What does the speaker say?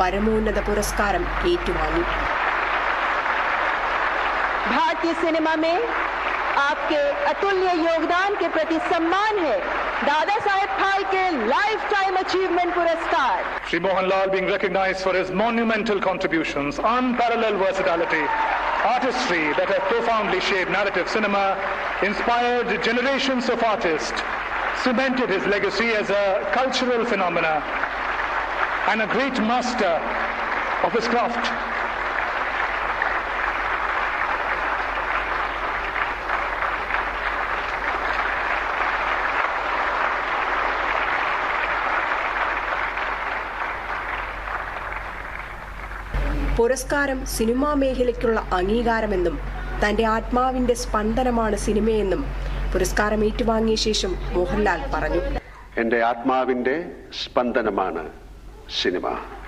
പരമോന്നത പുരസ്കാരം ഏറ്റുവാങ്ങി भारतीय सिनेमा में आपके अतुल्य योगदान के प्रति सम्मान है Dada Saheb Phalke lifetime achievement पुरस्कार Sri Mohan Lal being recognized for his monumental contributions, unparalleled versatility, artistry that have profoundly shaped narrative cinema, inspired generations of artists, cemented his legacy as a cultural phenomena, and a great master of his craft. പുരസ്കാരം cinema മേഖലയ്ക്കുള്ള അംഗീകാരമെന്നും തന്റെ ആത്മാവിന്റെ സ്പന്ദനമാണ് സിനിമയെന്നും പുരസ്കാരം ഏറ്റുവാങ്ങിയ ശേഷം മോഹൻലാൽ പറഞ്ഞു എന്റെ ആത്മാവിന്റെ സ്പന്ദനമാണ് cinema.